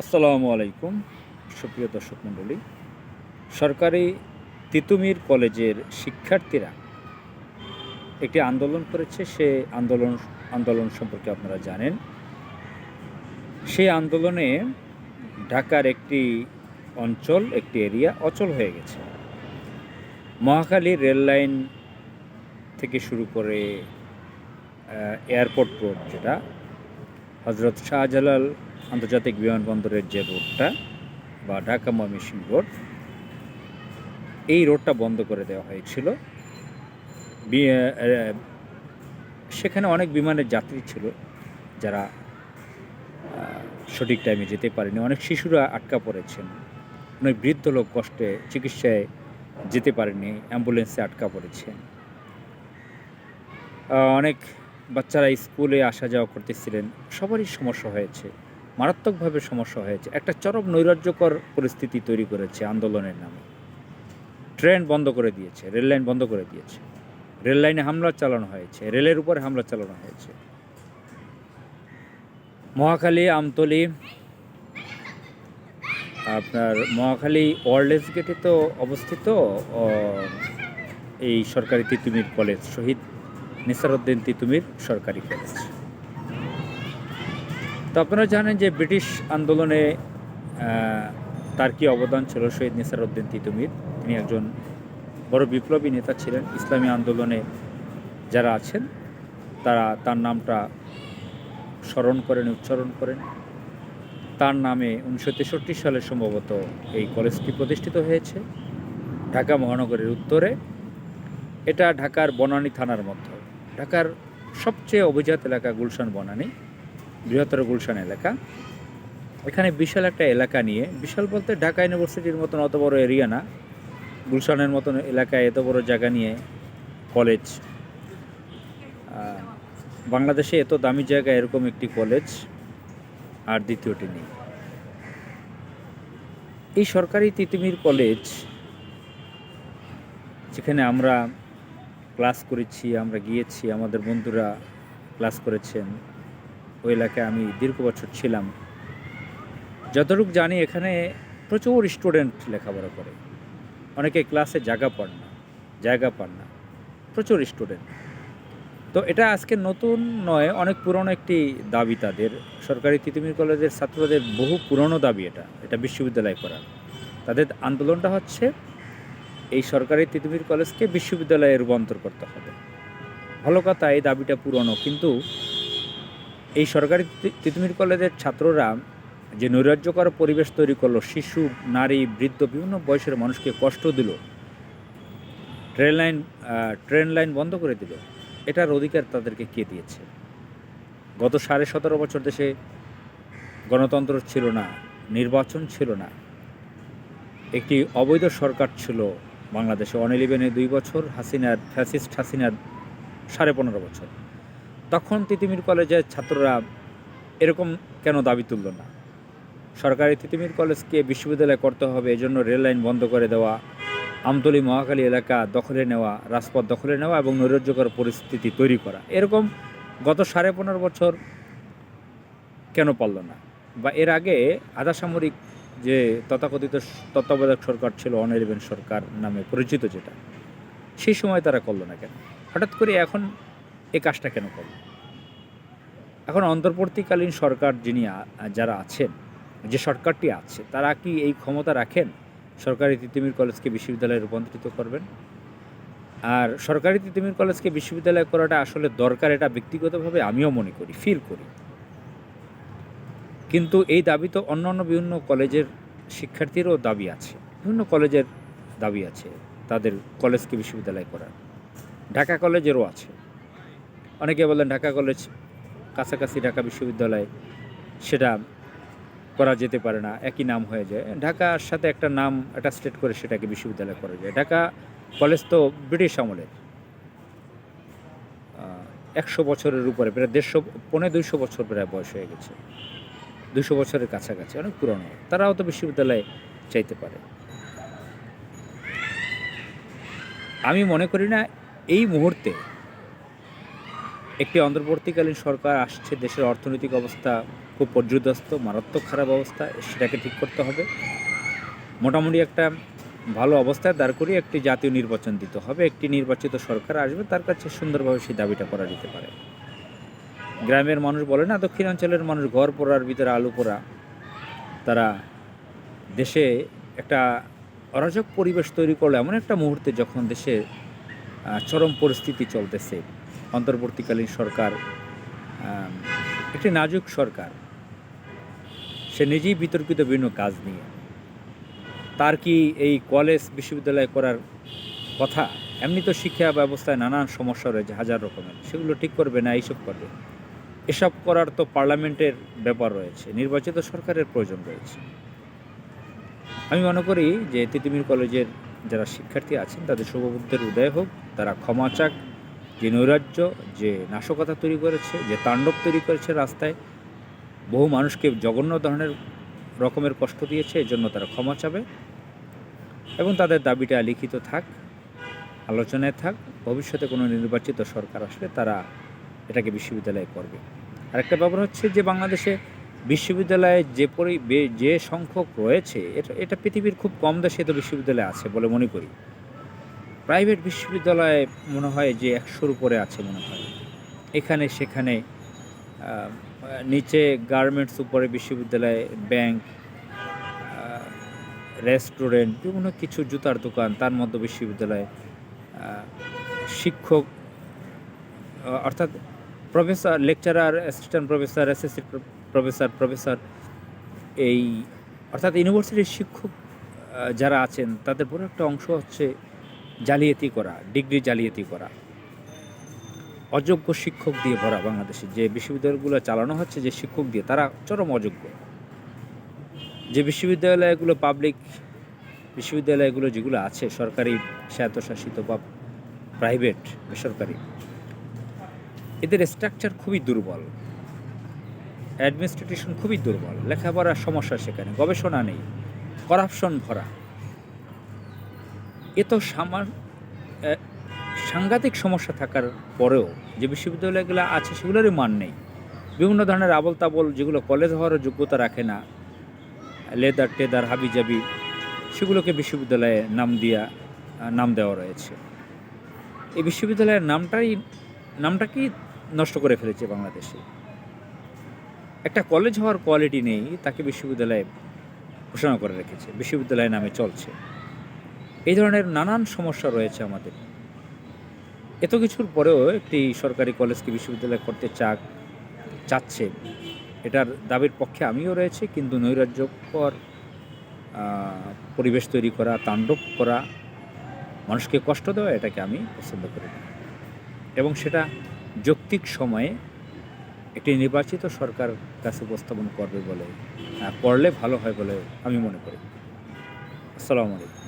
আসসালামু আলাইকুম, সুপ্রিয় দর্শক মণ্ডলী। সরকারি তিতুমির কলেজের শিক্ষার্থীরা একটি আন্দোলন করেছে। সে আন্দোলন আন্দোলন সম্পর্কে আপনারা জানেন। সেই আন্দোলনে ঢাকার একটি অঞ্চল, একটি এরিয়া অচল হয়ে গেছে। মহাখালী রেল লাইন থেকে শুরু করে এয়ারপোর্ট রোড যেটা হজরত শাহজালাল আন্তর্জাতিক বিমানবন্দরের যে রোডটা বা ঢাকা ময়মনসিং রোড, এই রোডটা বন্ধ করে দেওয়া হয়েছিল। সেখানে অনেক বিমানের যাত্রী ছিল যারা সঠিক টাইমে যেতে পারেনি। অনেক শিশুরা আটকা পড়েছেন। অনেক বৃদ্ধ লোক কষ্টে চিকিৎসায় যেতে পারেনি, অ্যাম্বুলেন্সে আটকা পড়েছেন অনেক বাচ্চারা স্কুলে আসা যাওয়া করতেছিলেন। সবারই সমস্যা হয়েছে। মারাত্মকভাবে সমস্যা হয়েছে। একটা চরম নৈরাজ্যকর পরিস্থিতি তৈরি করেছে আন্দোলনের নামে। ট্রেন বন্ধ করে দিয়েছে, রেল লাইন বন্ধ করে দিয়েছে। রেল লাইনে হামলা চালানো হয়েছে, রেলের উপরে হামলা চালানো হয়েছে। মহাখালী, আমতলি, আপনার মহাখালী ওয়ার্ল্ডেস গেটে তো অবস্থিত এই সরকারি তিতুমির কলেজ, শহীদ নিসারউদ্দিন তিতুমির সরকারি কলেজ। আপনারা জানেন যে ব্রিটিশ আন্দোলনে তার কি অবদান ছিল? শহীদ নিসারউদ্দিন তিতুমির। তিনি একজন বড় বিপ্লবী নেতা ছিলেন। ইসলামী আন্দোলনে যারা আছেন, তারা তার নামটা স্মরণ করেন, উচ্চারণ করেন। তার নামে উনিশশো তেষট্টি সালে সম্ভবত এই কলেজটি প্রতিষ্ঠিত হয়েছে, ঢাকা মহানগরের উত্তরে। এটা ঢাকার বনানী থানার মধ্যে। ঢাকার সবচেয়ে অভিজাত এলাকা গুলশান বনানী। বৃহত্তর গুলশান এলাকা। এখানে বিশাল একটা এলাকা নিয়ে, বিশাল বলতে ঢাকা ইউনিভার্সিটির মতন অত বড় এরিয়া না। গুলশানের মতন এলাকায় এত বড় জায়গা নিয়ে কলেজ বাংলাদেশে এত দামি জায়গা এরকম একটি কলেজ আর দ্বিতীয়টি নেই। এই সরকারি তিতুমির কলেজ যেখানে আমরা ক্লাস করেছি, আমরা গিয়েছি, আমাদের বন্ধুরা ক্লাস করেছেন ওই এলাকায় আমি দীর্ঘ বছর ছিলাম। যতটুকু জানি এখানে প্রচুর স্টুডেন্ট লেখাপড়া করে। অনেকে ক্লাসে জায়গা পান না, জায়গা পান না, প্রচুর স্টুডেন্ট তো এটা আজকে নতুন নয়, অনেক পুরনো একটি দাবি তাদের। সরকারি তিতুমির কলেজের ছাত্রদের বহু পুরনো দাবি এটা এটা বিশ্ববিদ্যালয় করার তাদের আন্দোলনটা হচ্ছে, এই সরকারি তিতুমির কলেজকে বিশ্ববিদ্যালয়ে রূপান্তর করতে হবে। ভালো কথা, এই দাবিটা পুরনো, কিন্তু এই সরকারি তিতুমির কলেজের ছাত্ররা যে নৈরাজ্যকর পরিবেশ তৈরি করল, শিশু, নারী, বৃদ্ধ, বিভিন্ন বয়সের মানুষকে কষ্ট দিল, ট্রেন লাইন ট্রেন লাইন বন্ধ করে দিল, এটার অধিকার তাদেরকে কে দিয়েছে? গত সাড়ে সতেরো বছর দেশে গণতন্ত্র ছিল না, নির্বাচন ছিল না। একটি অবৈধ সরকার ছিল বাংলাদেশে অন ইলেভেনে দুই বছর, হাসিনার, ফ্যাসিস্ট হাসিনার সাড়ে পনেরো বছর। তখন তিতিমির কলেজের ছাত্ররা এরকম কেন দাবি তুলল না? সরকারি তিতিমির কলেজকে বিশ্ববিদ্যালয় করতে হবে, এজন্য রেল লাইন বন্ধ করে দেওয়া, আমতলি মহাকালী এলাকা দখলে নেওয়া, রাজপথ দখলে নেওয়া এবং নৈরাজ্যকর পরিস্থিতি তৈরি করা, এরকম গত সাড়ে পনেরো বছর কেন পারল না? বা এর আগে আধা সামরিক যে তথাকথিত তত্ত্বাবধায়ক সরকার ছিল অন সরকার নামে পরিচিত যেটা, সেই সময় তারা করল না কেন? হঠাৎ করে এখন এই কাজটা কেন করল? এখন অন্তর্বর্তীকালীন সরকার যিনি যারা আছেন, যে সরকারটি আছে, তারা কি এই ক্ষমতা রাখেন? সরকারি তিতিমির কলেজকে বিশ্ববিদ্যালয়ে রূপান্তরিত করবেন? আর সরকারি তিতিমির কলেজকে বিশ্ববিদ্যালয় করাটা আসলে দরকার, এটা ব্যক্তিগতভাবে আমিও মনে করি ফিল করি। কিন্তু এই দাবি তো অন্য অন্য বিভিন্ন কলেজের শিক্ষার্থীরও দাবি আছে, বিভিন্ন কলেজের দাবি আছে, তাদের কলেজকে বিশ্ববিদ্যালয় করার। ঢাকা কলেজেরও আছে। অনেকে বলেন ঢাকা কলেজ কাছাকাছি ঢাকা বিশ্ববিদ্যালয়, সেটা করা যেতে পারে না, একই নাম হয়ে যায়। ঢাকার সাথে একটা নাম একটা স্টেট করে সেটাকে বিশ্ববিদ্যালয় করা যায়। ঢাকা কলেজ তো ব্রিটিশ আমলের। একশো বছরের উপরে, প্রায় দেড়শো, পৌনে দুইশো বছর প্রায় বয়স হয়ে গেছে। দুশো বছরের কাছাকাছি, অনেক পুরনো। তারাও তো বিশ্ববিদ্যালয়ে চাইতে পারে। আমি মনে করি না এই মুহূর্তে একটি অন্তর্বর্তীকালীন সরকার আসছে, দেশের অর্থনৈতিক অবস্থা খুব পর্যদস্ত, মারাত্মক খারাপ অবস্থা, সেটাকে ঠিক করতে হবে। মোটামুটি একটা ভালো অবস্থায় দাঁড় করিয়ে একটি জাতীয় নির্বাচন দিতে হবে। একটি নির্বাচিত সরকার আসবে, তার কাছে সুন্দরভাবে সেই দাবিটা করা যেতে পারে। গ্রামের মানুষ বলে না, দক্ষিণাঞ্চলের মানুষ ঘর পোড়ার ভিতরে আলু পোড়া। তারা দেশে একটা অরাজক পরিবেশ তৈরি করল, এমন একটা মুহূর্তে যখন দেশে চরম পরিস্থিতি চলতেছে। অন্তর্বর্তীকালীন সরকার একটি নাজুক সরকার। সে নিজেই বিতর্কিত বিভিন্ন কাজ নিয়ে। তার কি এই কলেজ বিশ্ববিদ্যালয় করার কথা? এমনি তো শিক্ষা ব্যবস্থায় নানান সমস্যা রয়েছে, হাজার রকমের। সেগুলো ঠিক করবে না, এইসব করবে। এসব করার তো পার্লামেন্টের ব্যাপার রয়েছে, নির্বাচিত সরকারের প্রয়োজন রয়েছে। আমি মনে করি যে তিতুমির কলেজের যারা শিক্ষার্থী আছেন, তাদের শুভবুদ্ধের উদয় হোক, তারা ক্ষমা চাক যে নৈরাজ্য, যে নাশকতা তৈরি করেছে, যে তাণ্ডব তৈরি করেছে রাস্তায়, বহু মানুষকে জঘন্য ধরনের রকমের কষ্ট দিয়েছে, এর জন্য তারা ক্ষমা চাবে এবং তাদের দাবিটা লিখিত থাক, আলোচনায় থাক, ভবিষ্যতে কোনো নির্বাচিত সরকার আসলে তারা এটাকে বিশ্ববিদ্যালয়ে করবে। আরেকটা ব্যাপার হচ্ছে যে বাংলাদেশে বিশ্ববিদ্যালয়ে যে পরি, যে সংখ্যক রয়েছে, এটা এটা পৃথিবীর খুব কম দেশে তো বিশ্ববিদ্যালয় আছে বলে মনে করি। প্রাইভেট বিশ্ববিদ্যালয়ে মনে হয় যে একশোর উপরে আছে মনে হয়। এখানে সেখানে নিচে গার্মেন্টস উপরে বিশ্ববিদ্যালয় ব্যাংক রেস্টুরেন্ট, বিভিন্ন কিছু জুতার দোকান, তার মধ্যে বিশ্ববিদ্যালয়ে শিক্ষক অর্থাৎ professor, lecturer, assistant professor assistant professor professor এই, অর্থাৎ ইউনিভার্সিটির শিক্ষক যারা আছেন, তাদের বড় একটা অংশ হচ্ছে জালিয়াতি করা, ডিগ্রি জালিয়াতি করা। অযোগ্য শিক্ষক দিয়ে ভরা বাংলাদেশে। যে বিশ্ববিদ্যালয়গুলো চালানো হচ্ছে, যে শিক্ষক দিয়ে, তারা চরম অযোগ্য। যে বিশ্ববিদ্যালয়গুলো পাবলিক বিশ্ববিদ্যালয়গুলো যেগুলো আছে, সরকারি স্বায়ত্তশাসিত বা প্রাইভেট বেসরকারি, এদের স্ট্রাকচার খুবই দুর্বল। অ্যাডমিনিস্ট্রেশন খুবই দুর্বল। লেখাপড়ার সমস্যা সেখানে, গবেষণা নেই। করাপশন ভরা। এ তো সামার সাংঘাতিক সমস্যা থাকার পরেও যে বিশ্ববিদ্যালয়গুলো আছে সেগুলোরই মান নেই। বিভিন্ন ধরনের আবল তাবল যেগুলো কলেজ হওয়ার যোগ্যতা রাখে না, লেদার, টেদার, হাবিজাবি, সেগুলোকে বিশ্ববিদ্যালয়ে নাম দিয়া, নাম দেওয়া রয়েছে। এই বিশ্ববিদ্যালয়ের নামটাই, নামটাকেই নষ্ট করে ফেলেছে বাংলাদেশে। একটা কলেজ হওয়ার কোয়ালিটি নেই, তাকে বিশ্ববিদ্যালয়ে ঘোষণা করে রেখেছে, বিশ্ববিদ্যালয় নামে চলছে। এই ধরনের নানান সমস্যা রয়েছে আমাদের। এত কিছুর পরেও একটি সরকারি কলেজকে বিশ্ববিদ্যালয় করতে চাক, চাচ্ছে, এটার দাবির পক্ষে আমিও রয়েছে, কিন্তু নৈরাজ্যকর পরিবেশ তৈরি করা, তাণ্ডব করা, মানুষকে কষ্ট দেওয়া, এটাকে আমি পছন্দ করি এবং সেটা যৌক্তিক সময়ে একটি নির্বাচিত সরকার কাছে উপস্থাপন করবে বলে করলে ভালো হয় বলে আমি মনে করি। আসসালামু আলাইকুম।